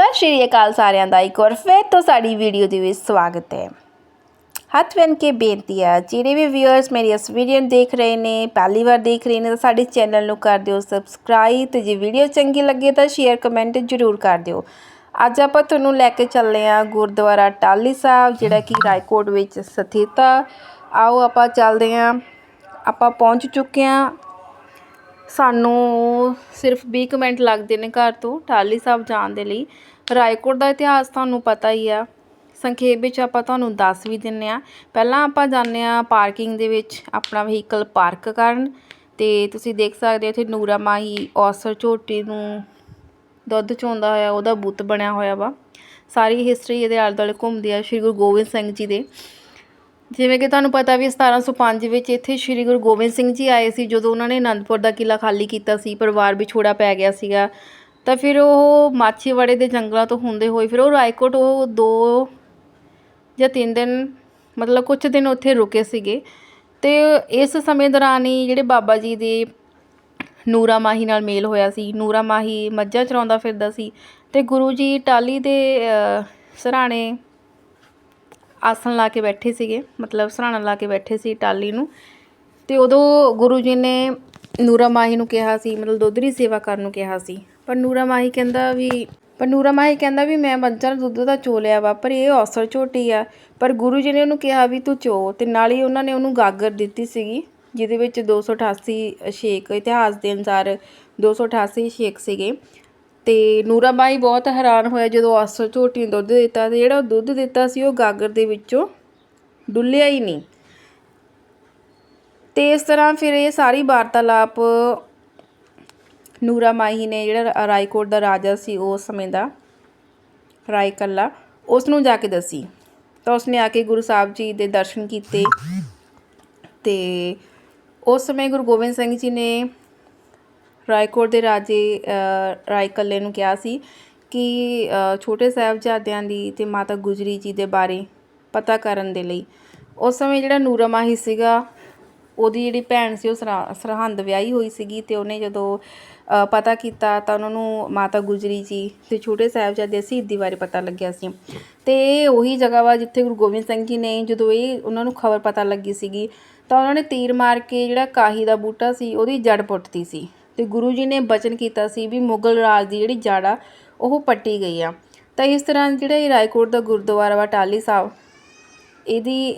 ਸਤਿ ਸ਼੍ਰੀ ਅਕਾਲ ਸਾਰਿਆਂ ਦਾ ਇੱਕ ਵਾਰ ਫਿਰ ਤੋਂ ਸਾਡੀ ਵੀਡੀਓ ਦੇ ਵਿੱਚ ਸਵਾਗਤ ਹੈ। ਹੱਥ ਵੰਨ ਕੇ ਬੇਨਤੀ ਹੈ, ਜਿਹੜੇ ਵੀ ਵਿਊਅਰਸ ਮੇਰੀ ਇਸ ਵੀਡੀਓ ਨੂੰ ਦੇਖ ਰਹੇ ਨੇ, ਪਹਿਲੀ ਵਾਰ ਦੇਖ ਰਹੇ ਨੇ, ਤਾਂ ਸਾਡੇ ਚੈਨਲ ਨੂੰ ਕਰ ਦਿਓ ਸਬਸਕ੍ਰਾਈਬ ਤੇ ਜੇ ਵੀਡੀਓ ਚੰਗੀ ਲੱਗੇ ਤਾਂ ਸ਼ੇਅਰ ਕਮੈਂਟ ਜ਼ਰੂਰ ਕਰ ਦਿਓ। ਅੱਜ ਆਪਾਂ ਤੁਹਾਨੂੰ ਲੈ ਕੇ ਚੱਲੇ ਆ ਗੁਰਦੁਆਰਾ ਟਾਲੀ ਸਾਹਿਬ, ਜਿਹੜਾ ਕਿ ਰਾਏਕੋਟ ਵਿੱਚ ਸਥਿਤ ਆ। ਆਓ ਆਪਾਂ ਚੱਲਦੇ ਆ ਆਪਾਂ ਪਹੁੰਚ ਚੁੱਕੇ ਆ ਸਾਨੂੰ ਸਿਰਫ ਵੀਹ ਕੁ ਮਿੰਟ ਲੱਗਦੇ ਨੇ ਘਰ ਤੋਂ ਟਾਹਲੀ ਸਾਹਿਬ ਜਾਣ ਦੇ ਲਈ। ਰਾਏਕੋਟ ਦਾ ਇਤਿਹਾਸ ਤੁਹਾਨੂੰ ਪਤਾ ਹੀ ਆ। ਸੰਖੇਪ ਵਿੱਚ ਆਪਾਂ ਤੁਹਾਨੂੰ ਦੱਸ ਵੀ ਦਿੰਨੇ ਆ। ਪਹਿਲਾਂ ਆਪਾਂ ਜਾਂਦੇ ਆ ਪਾਰਕਿੰਗ ਦੇ ਵਿੱਚ ਆਪਣਾ ਵਹੀਕਲ ਪਾਰਕ ਕਰਨ ਤੇ ਤੁਸੀਂ ਦੇਖ ਸਕਦੇ ਹੋ ਇੱਥੇ ਨੂਰਾ ਮਾਹੀ ਔਸਰ ਝੋਟੀ ਨੂੰ ਦੁੱਧ ਚੋਂਦਾ ਹੋਇਆ, ਉਹਦਾ ਬੁੱਤ ਬਣਿਆ ਹੋਇਆ ਵਾ। ਸਾਰੀ ਹਿਸਟਰੀ ਇਹਦੇ ਆਲੇ ਦੁਆਲੇ ਘੁੰਮਦੀ ਆ ਸ਼੍ਰੀ ਗੁਰੂ ਗੋਬਿੰਦ ਸਿੰਘ ਜੀ ਦੇ। ਜਿਵੇਂ ਕਿ ਤੁਹਾਨੂੰ ਪਤਾ ਵੀ 1705 ਵਿੱਚ ਇੱਥੇ ਸ਼੍ਰੀ ਗੁਰੂ ਗੋਬਿੰਦ ਸਿੰਘ ਜੀ ਆਏ ਸੀ, ਜਦੋਂ ਉਹਨਾਂ ਨੇ ਅਨੰਦਪੁਰ ਦਾ ਕਿਲਾ ਖਾਲੀ ਕੀਤਾ ਸੀ, ਪਰਿਵਾਰ ਵਿਛੋੜਾ ਪੈ ਗਿਆ ਸੀਗਾ। ਤਾਂ ਫਿਰ ਉਹ ਮਾਛੀਵਾੜੇ ਦੇ ਜੰਗਲਾਂ ਤੋਂ ਹੁੰਦੇ ਹੋਏ ਫਿਰ ਉਹ ਰਾਏਕੋਟ ਉਹ ਦੋ ਜਾਂ ਤਿੰਨ ਦਿਨ, ਮਤਲਬ ਕੁਝ ਦਿਨ ਉੱਥੇ ਰੁਕੇ ਸੀਗੇ। ਤੇ ਇਸ ਸਮੇਂ ਦੌਰਾਨ ਹੀ ਜਿਹੜੇ ਬਾਬਾ ਜੀ ਦੇ ਨੂਰਾ ਮਾਹੀ ਨਾਲ ਮੇਲ ਹੋਇਆ ਸੀ। ਨੂਰਾ ਮਾਹੀ ਮੱਝਾਂ ਚਰਾਉਂਦਾ ਫਿਰਦਾ ਸੀ ਤੇ ਗੁਰੂ ਜੀ ਟਾਲੀ ਦੇ ਸਰਾਣੇ ਆਸਣ ਲਾ ਕੇ ਬੈਠੇ ਸੀਗੇ, ਮਤਲਬ ਸਰਾਣਾ ਲਾ ਕੇ ਬੈਠੇ ਸੀ ਟਾਲੀ ਨੂੰ। ਤੇ ਉਦੋਂ ਗੁਰੂ ਜੀ ਨੇ ਨੂਰਾ ਮਾਹੀ ਨੂੰ ਕਿਹਾ ਸੀ, ਮਤਲਬ ਦੁੱਧ ਦੀ ਸੇਵਾ ਕਰਨ ਨੂੰ ਕਿਹਾ ਸੀ। ਪਰ ਨੂਰਾ ਮਾਹੀ ਕਹਿੰਦਾ ਵੀ, ਪਰ ਨੂਰਾ ਮਾਹੀ ਕਹਿੰਦਾ ਵੀ ਮੈਂ ਮੱਝਾਂ ਦਾ ਦੁੱਧ ਤਾਂ ਚੋ ਲਿਆ ਵਾ, ਪਰ ਇਹ ਔਸਰ ਝੋਟੀ ਆ। ਪਰ ਗੁਰੂ ਜੀ ਨੇ ਉਹਨੂੰ ਕਿਹਾ ਵੀ ਤੂੰ ਚੋ। ਤੇ ਨਾਲ ਹੀ ਉਹਨਾਂ ਨੇ ਉਹਨੂੰ ਗਾਗਰ ਦਿੱਤੀ ਸੀਗੀ, ਜਿਹਦੇ ਵਿੱਚ 288 ਛੇਕ ਇਤਿਹਾਸ ਦੇ ਅਨੁਸਾਰ 288 ਛੇਕ ਸੀਗੇ। ਅਤੇ ਨੂਰਾ ਬਾਈ ਬਹੁਤ ਹੈਰਾਨ ਹੋਇਆ ਜਦੋਂ ਆਸਰ ਝੋਟੀ ਨੂੰ ਦੁੱਧ ਦਿੱਤਾ ਅਤੇ ਜਿਹੜਾ ਉਹ ਦੁੱਧ ਦਿੱਤਾ ਸੀ ਉਹ ਗਾਗਰ ਦੇ ਵਿੱਚੋਂ ਡੁੱਲਿਆ ਹੀ ਨਹੀਂ। ਤੇ ਇਸ ਤਰ੍ਹਾਂ ਫਿਰ ਇਹ ਸਾਰੀ ਵਾਰਤਾਲਾਪ ਨੂਰਾ ਮਾਹੀ ਨੇ ਜਿਹੜਾ ਰਾਏਕੋਟ ਦਾ ਰਾਜਾ ਸੀ ਉਸ ਸਮੇਂ ਦਾ ਰਾਏ ਕੱਲਾ ਉਸ ਨੂੰ ਜਾ ਕੇ ਦੱਸੀ। ਤਾਂ ਉਸਨੇ ਆ ਕੇ ਗੁਰੂ ਸਾਹਿਬ ਜੀ ਦੇ ਦਰਸ਼ਨ ਕੀਤੇ ਤੇ ਉਸ ਸਮੇਂ ਗੁਰੂ ਗੋਬਿੰਦ ਸਿੰਘ ਜੀ ਨੇ ਰਾਏਕੋਟ ਦੇ ਰਾਜੇ ਰਾਏ ਕੱਲੇ ਨੂੰ ਕਿਹਾ ਸੀ ਕਿ ਛੋਟੇ ਸਾਹਿਬਜ਼ਾਦਿਆਂ ਦੀ ਤੇ ਮਾਤਾ ਗੁਜਰੀ ਜੀ ਦੇ ਬਾਰੇ ਪਤਾ ਕਰਨ ਦੇ ਲਈ। ਉਸ ਸਮੇਂ ਜਿਹੜਾ ਨੂਰਮਾਹੀ ਸੀਗਾ, ਉਹਦੀ ਜਿਹੜੀ ਭੈਣ ਸੀ, ਉਹ ਸਰਾ- ਸਰਹੰਦ ਵਿਆਹੀ ਹੋਈ ਸੀਗੀ ਤੇ ਉਹਨੇ ਜਦੋਂ ਪਤਾ ਕੀਤਾ ਤਾਂ ਉਹਨਾਂ ਨੂੰ ਮਾਤਾ ਗੁਜਰੀ ਜੀ ਤੇ ਛੋਟੇ ਸਾਹਿਬਜ਼ਾਦੇ ਦੀ ਸ਼ਹੀਦੀ ਬਾਰੇ ਪਤਾ ਲੱਗਿਆ ਸੀ। ਤੇ ਇਹ ਉਹੀ ਜਗ੍ਹਾ ਵਾ ਜਿੱਥੇ ਗੁਰੂ ਗੋਬਿੰਦ ਸਿੰਘ ਜੀ ਨੇ ਜਦੋਂ ਇਹ ਉਹਨਾਂ ਨੂੰ ਖਬਰ ਪਤਾ ਲੱਗੀ ਸੀਗੀ, ਤਾਂ ਉਹਨਾਂ ਨੇ ਤੀਰ ਮਾਰ ਕੇ ਜਿਹੜਾ ਕਾਹੀ ਦਾ ਬੂਟਾ ਸੀ, ਉਹਦੀ ਜੜ ਪੁੱਟਤੀ ਸੀ। ਤੇ ਗੁਰੂ ਜੀ ਨੇ ਬਚਨ ਕੀਤਾ ਸੀ ਵੀ ਮੁਗਲ ਰਾਜ ਦੀ ਜਿਹੜੀ ਜੜ ਆ ਉਹ ਪੱਟੀ ਗਈ ਆ। ਤਾਂ ਇਸ ਤਰ੍ਹਾਂ ਜਿਹੜਾ ਇਹ ਰਾਏਕੋਟ ਦਾ ਗੁਰਦੁਆਰਾ ਵਾ ਟਾਲੀ ਸਾਹਿਬ, ਇਹਦੀ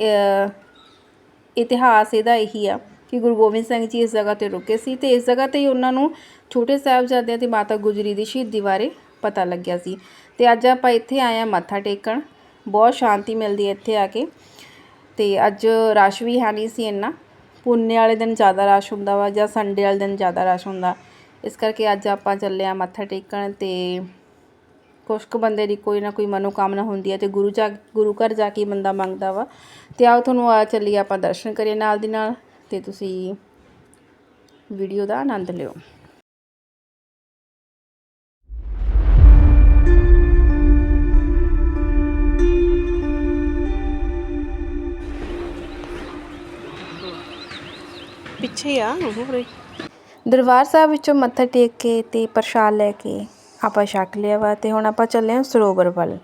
ਇਤਿਹਾਸ ਇਹਦਾ ਇਹੀ ਆ ਕਿ ਗੁਰੂ ਗੋਬਿੰਦ ਸਿੰਘ ਜੀ ਇਸ ਜਗ੍ਹਾ ਤੇ ਰੁਕੇ ਸੀ ਤੇ ਇਸ ਜਗ੍ਹਾ ਤੇ ਹੀ ਉਹਨਾਂ ਨੂੰ ਛੋਟੇ ਸਾਹਿਬਜ਼ਾਦਿਆਂ ਤੇ ਮਾਤਾ ਗੁਜਰੀ ਦੀ ਸ਼ਹੀਦੀ ਬਾਰੇ ਪਤਾ ਲੱਗਿਆ ਸੀ। ਤੇ ਅੱਜ ਆਪਾਂ ਇੱਥੇ ਆਏ ਆ ਮੱਥਾ ਟੇਕਣ। ਬਹੁਤ ਸ਼ਾਂਤੀ ਮਿਲਦੀ ਹੈ ਇੱਥੇ ਆ ਕੇ। ਤੇ ਅੱਜ ਰਸ਼ ਵੀ ਹੈ ਨਹੀਂ ਸੀ ਇੰਨਾ। ਪੁੰਨੇ ਵਾਲੇ ਦਿਨ ਜ਼ਿਆਦਾ ਰਸ਼ ਹੁੰਦਾ ਵਾ ਜਾਂ ਸੰਡੇ ਵਾਲੇ ਦਿਨ ਜ਼ਿਆਦਾ ਰਸ਼ ਹੁੰਦਾ। ਇਸ ਕਰਕੇ ਅੱਜ ਆਪਾਂ ਚੱਲੇ ਆ ਮੱਥਾ ਟੇਕਣ ਤੇ ਕੁਛ ਕੁ ਬੰਦੇ ਦੀ ਕੋਈ ਨਾ ਕੋਈ ਮਨੋਕਾਮਨਾ ਹੁੰਦੀ ਹੈ ਤੇ ਗੁਰੂ ਜਾ, ਗੁਰੂ ਘਰ ਜਾ ਕੇ ਬੰਦਾ ਮੰਗਦਾ ਵਾ। ਤੇ ਆਓ ਤੁਹਾਨੂੰ ਆ ਚੱਲੀਏ ਆਪਾਂ ਦਰਸ਼ਨ ਕਰੀਏ ਨਾਲ ਦੀ ਨਾਲ ਤੇ ਤੁਸੀਂ ਵੀਡੀਓ ਦਾ ਆਨੰਦ ਲਿਓ। ਪਿੱਛੇ ਆ ਹੋਰ ਦਰਬਾਰ ਸਾਹਿਬ ਵਿੱਚੋਂ ਮੱਥਾ ਟੇਕ ਕੇ ਤੇ ਪ੍ਰਸ਼ਾਦ ਲੈ ਕੇ ਆਪਾਂ ਛਕ ਲਿਆ ਵਾ ਤੇ ਹੁਣ ਆਪਾਂ ਚੱਲੇ ਹਾਂ ਸਰੋਵਰ ਵੱਲ।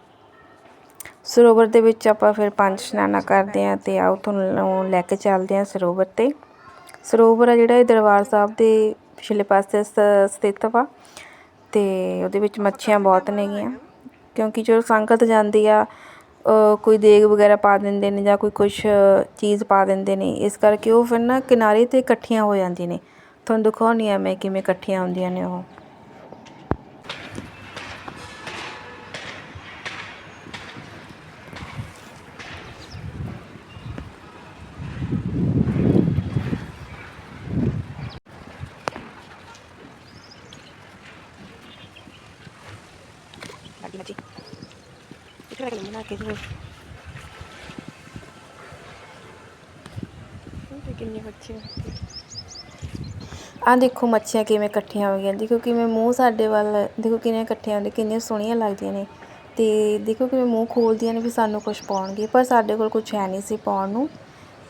ਸਰੋਵਰ ਦੇ ਵਿੱਚ ਆਪਾਂ ਫਿਰ ਪੰਜ ਇਸ਼ਨਾਨਾਂ ਕਰਦੇ ਹਾਂ ਤੇ ਆਓ ਤੁਹਾਨੂੰ ਲੈ ਕੇ ਚੱਲਦੇ ਹਾਂ ਸਰੋਵਰ ਤੇ। ਸਰੋਵਰ ਆ ਜਿਹੜਾ ਇਹ ਦਰਬਾਰ ਸਾਹਿਬ ਦੇ ਪਿਛਲੇ ਪਾਸੇ ਸ- ਸਥਿਤ ਵਾ ਤੇ ਉਹਦੇ ਵਿੱਚ ਮੱਛੀਆਂ ਬਹੁਤ ਨੇਗੀਆਂ। ਕਿਉਂਕਿ ਜਦੋਂ ਸੰਗਤ ਜਾਂਦੀ ਆ ਕੋਈ ਦੇਗ ਵਗੈਰਾ ਪਾ ਦਿੰਦੇ ਨੇ ਜਾਂ ਕੋਈ ਕੁਛ ਚੀਜ਼ ਪਾ ਦਿੰਦੇ ਨੇ, ਇਸ ਕਰਕੇ ਉਹ ਫਿਰ ਨਾ ਕਿਨਾਰੇ ਤੇ ਇਕੱਠੀਆਂ ਹੋ ਜਾਂਦੀਆਂ ਨੇ। ਤੁਹਾਨੂੰ ਦਿਖਾਉਂਦੀ ਹਾਂ ਮੈਂ ਕਿਵੇਂ ਇਕੱਠੀਆਂ ਹੁੰਦੀਆਂ ਨੇ ਉਹ ਲੱਗੀ ਮੱਛੀ ਰੱਖ ਲੈਣਾ ਕੇ ਜ਼ਰੂਰ ਕਿੰਨੇ ਬੱਚੇ ਆ ਦੇਖੋ ਮੱਛੀਆਂ ਕਿਵੇਂ ਇਕੱਠੀਆਂ ਹੋ ਗਈਆਂ। ਦੇਖੋ ਕਿਵੇਂ ਮੂੰਹ ਸਾਡੇ ਵੱਲ ਦੇਖੋ ਕਿੰਨੀਆਂ ਇਕੱਠੀਆਂ ਹੁੰਦੀਆਂ ਕਿੰਨੀਆਂ ਸੋਹਣੀਆਂ ਲੱਗਦੀਆਂ ਨੇ। ਤੇ ਦੇਖੋ ਕਿਵੇਂ ਮੂੰਹ ਖੋਲਦੀਆਂ ਨੇ ਵੀ ਸਾਨੂੰ ਕੁਝ ਪਾਉਣਗੇ ਪਰ ਸਾਡੇ ਕੋਲ ਕੁਝ ਹੈ ਨਹੀਂ ਸੀ ਪਾਉਣ ਨੂੰ।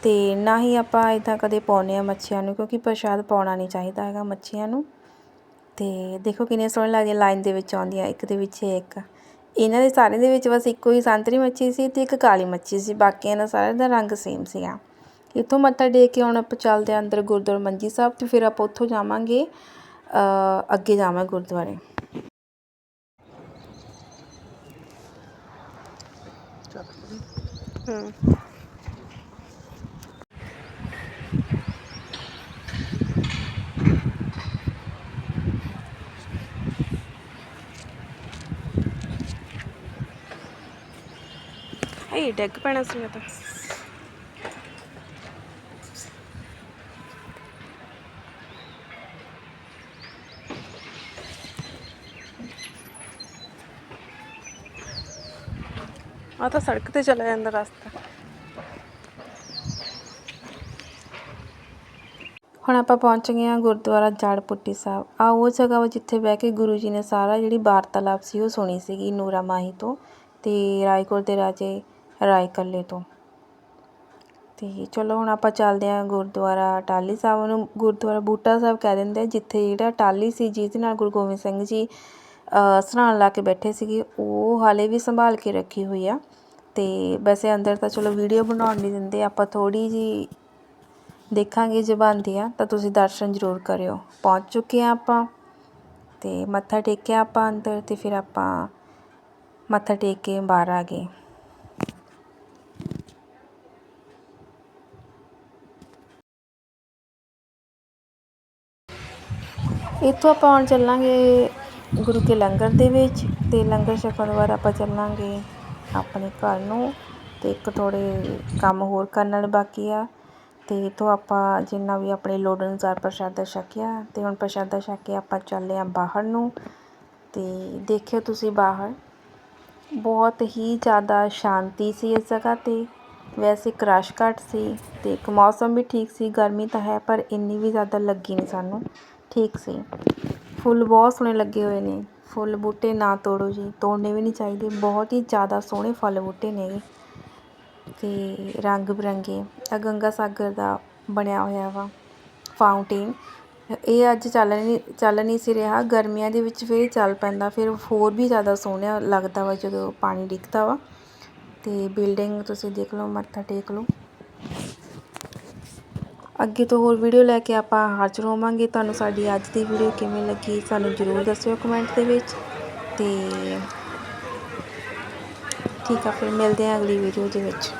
ਤੇ ਨਾ ਹੀ ਆਪਾਂ ਇਦਾਂ ਕਦੇ ਪਾਉਂਦੇ ਆ ਮੱਛੀਆਂ ਨੂੰ ਕਿਉਂਕਿ ਪ੍ਰਸ਼ਾਦ ਪਾਉਣਾ ਨਹੀਂ ਚਾਹੀਦਾ ਹੈਗਾ ਮੱਛੀਆਂ ਨੂੰ। ਤੇ ਦੇਖੋ ਕਿੰਨੀਆਂ ਸੋਹਣੀਆਂ ਲੱਗਦੀਆਂ ਲਾਈਨ ਦੇ ਵਿੱਚ ਆਉਂਦੀਆਂ ਇੱਕ ਦੇ ਵਿੱਚ ਇੱਕ। ਇਹਨਾਂ ਦੇ ਸਾਰਿਆਂ ਦੇ ਵਿੱਚ ਬਸ ਇੱਕੋ ਹੀ ਸੰਤਰੀ ਮੱਛੀ ਸੀ ਤੇ ਇੱਕ ਕਾਲੀ ਮੱਛੀ ਸੀ ਬਾਕੀਆਂ ਦਾ ਸਾਰਿਆਂ ਦਾ ਰੰਗ ਸੇਮ ਸੀਗਾ। ਇੱਥੋਂ ਮੱਥਾ ਟੇਕ ਕੇ ਹੁਣ ਆਪਾਂ ਚੱਲਦੇ ਹਾਂ ਅੰਦਰ ਗੁਰਦੁਆਰਾ ਮੰਜੀ ਸਾਹਿਬ ਤੇ ਫਿਰ ਆਪਾਂ ਉੱਥੋਂ ਜਾਵਾਂਗੇ ਅ, ਅੱਗੇ ਜਾਵਾਂਗੇ ਗੁਰਦੁਆਰੇ। ਹੂੰ ਇਹ ਡਿੱਗ ਪੈਣਾ ਸੀ ਮੈਂ ਤਾਂ। ਆ ਤਾਂ ਸੜਕ ਤੇ ਚਲਾ ਜਾਂਦਾ ਰਸਤਾ। ਹੁਣ ਆਪਾਂ ਪਹੁੰਚ ਗਏ ਹਾਂ ਗੁਰਦੁਆਰਾ ਜੜ ਪੁੱਟੀ ਸਾਹਿਬ। ਆ ਉਹ ਜਗ੍ਹਾ ਵਾ ਜਿੱਥੇ ਬਹਿ ਕੇ ਗੁਰੂ ਜੀ ਨੇ ਸਾਰਾ ਜਿਹੜੀ ਵਾਰਤਾਲਾਪ ਸੀ ਉਹ ਸੁਣੀ ਸੀਗੀ ਨੂਰਾ ਮਾਹੀ ਤੋਂ ਤੇ ਰਾਏਕੋਟ ਦੇ ਰਾਜੇ ਰਾਏ ਕੱਲੇ ਤੋਂ। ਅਤੇ ਚਲੋ ਹੁਣ ਆਪਾਂ ਚੱਲਦੇ ਹਾਂ ਗੁਰਦੁਆਰਾ ਟਾਹਲੀ ਸਾਹਿਬ। ਉਹਨੂੰ ਗੁਰਦੁਆਰਾ ਬੂਟਾ ਸਾਹਿਬ ਕਹਿ ਦਿੰਦੇ ਜਿੱਥੇ ਜਿਹੜਾ ਟਾਹਲੀ ਸੀ ਜਿਹਦੇ ਨਾਲ ਗੁਰੂ ਗੋਬਿੰਦ ਸਿੰਘ ਜੀ ਅ, ਸਰਾਣ ਲਾ ਕੇ ਬੈਠੇ ਸੀਗੇ ਉਹ ਹਾਲੇ ਵੀ ਸੰਭਾਲ ਕੇ ਰੱਖੀ ਹੋਈ ਆ। ਅਤੇ ਵੈਸੇ ਅੰਦਰ ਤਾਂ ਚਲੋ ਵੀਡੀਓ ਬਣਾਉਣ ਨਹੀਂ ਦਿੰਦੇ ਆਪਾਂ ਥੋੜੀ ਜੀ ਦੇਖਾਂਗੇ ਜੇ ਬਣਦੀ ਆ ਤਾਂ ਤੁਸੀਂ ਦਰਸ਼ਨ ਜ਼ਰੂਰ ਕਰਿਓ। ਪਹੁੰਚ ਚੁੱਕੇ ਆ ਆਪਾਂ। ਤੇ ਮੱਥਾ ਟੇਕਿਆ ਆਪਾਂ ਅੰਦਰ ਤੇ ਫਿਰ ਆਪਾਂ ਮੱਥਾ ਟੇਕ ਕੇ ਬਾਹਰ ਆ ਗਏ। ਇੱਥੋਂ ਆਪਾਂ ਹੁਣ ਚੱਲਾਂਗੇ ਗੁਰੂ ਕੇ ਲੰਗਰ ਦੇ ਵਿੱਚ। ਤੇ ਲੰਗਰ ਛਕਣ ਵਾਰ ਆਪਾਂ ਚੱਲਾਂਗੇ ਆਪਣੇ ਘਰ ਨੂੰ ਤੇ ਇੱਕ ਥੋੜੇ ਕੰਮ ਹੋਰ ਕਰਨ ਵਾਲੇ ਬਾਕੀ ਆ। ਤੇ ਇੱਥੋਂ ਆਪਾਂ ਜਿੰਨਾ ਵੀ ਆਪਣੇ ਲੋੜ ਅਨੁਸਾਰ ਪ੍ਰਸ਼ਾਦਾ ਛਕਿਆ ਤੇ ਹੁਣ ਪ੍ਰਸ਼ਾਦਾ ਛਕ ਕੇ ਆਪਾਂ ਚੱਲੇ ਆ ਬਾਹਰ ਨੂੰ। ਤੇ ਦੇਖਿਓ ਤੁਸੀਂ ਬਾਹਰ। ਬਹੁਤ ਹੀ ਜ਼ਿਆਦਾ ਸ਼ਾਂਤੀ ਸੀ ਇਸ ਜਗ੍ਹਾ ਤੇ। ਵੈਸੇ ਕ੍ਰਸ਼ ਘੱਟ ਸੀ ਤੇ ਇੱਕ ਮੌਸਮ ਵੀ ਠੀਕ ਸੀ, ਗਰਮੀ ਤਾਂ ਹੈ ਪਰ ਇੰਨੀ ਵੀ ਜ਼ਿਆਦਾ ਲੱਗੀ ਨਹੀਂ ਸਾਨੂੰ। ਠੀਕ ਸੀ। ਫੁੱਲ ਬਹੁਤ ਸੋਹਣੇ ਲੱਗੇ ਹੋਏ ਨੇ। ਫੁੱਲ ਬੂਟੇ ਨਾ ਤੋੜੋ ਜੀ। ਤੋੜਨੇ ਵੀ ਨਹੀਂ ਚਾਹੀਦੇ। ਬਹੁਤ ਹੀ ਜ਼ਿਆਦਾ ਸੋਹਣੇ ਫੁੱਲ ਬੂਟੇ ਨੇ। ਅਤੇ ਰੰਗ ਬਿਰੰਗੇ। ਆ ਗੰਗਾ ਸਾਗਰ ਦਾ ਬਣਿਆ ਹੋਇਆ ਵਾ। ਫਾਊਂਟੇਨ ਇਹ ਅੱਜ ਚੱਲ ਨਹੀਂ ਚੱਲ ਨਹੀਂ ਸੀ ਰਿਹਾ। ਗਰਮੀਆਂ ਦੇ ਵਿੱਚ ਫਿਰ ਚੱਲ ਪੈਂਦਾ। ਫਿਰ ਹੋਰ ਵੀ ਜ਼ਿਆਦਾ ਸੋਹਣਾ ਲੱਗਦਾ ਵਾ ਜਦੋਂ ਪਾਣੀ ਡਿੱਗਦਾ ਵਾ। ਅਤੇ ਬਿਲਡਿੰਗ ਤੁਸੀਂ ਦੇਖ ਲਓ, ਮੱਥਾ ਟੇਕ ਲਓ। ਅੱਗੇ ਤੋਂ ਹੋਰ ਵੀਡੀਓ ਲੈ ਕੇ ਆਪਾਂ ਹਾਜ਼ਰ ਹੋਵਾਂਗੇ। ਤੁਹਾਨੂੰ ਸਾਡੀ ਅੱਜ ਦੀ ਵੀਡੀਓ ਕਿਵੇਂ ਲੱਗੀ ਸਾਨੂੰ ਜ਼ਰੂਰ ਦੱਸਿਓ ਕਮੈਂਟ ਦੇ ਵਿੱਚ। ਤੇ ਠੀਕ ਆ, ਫਿਰ ਮਿਲਦੇ ਹਾਂ ਅਗਲੀ ਵੀਡੀਓ ਦੇ ਵਿੱਚ।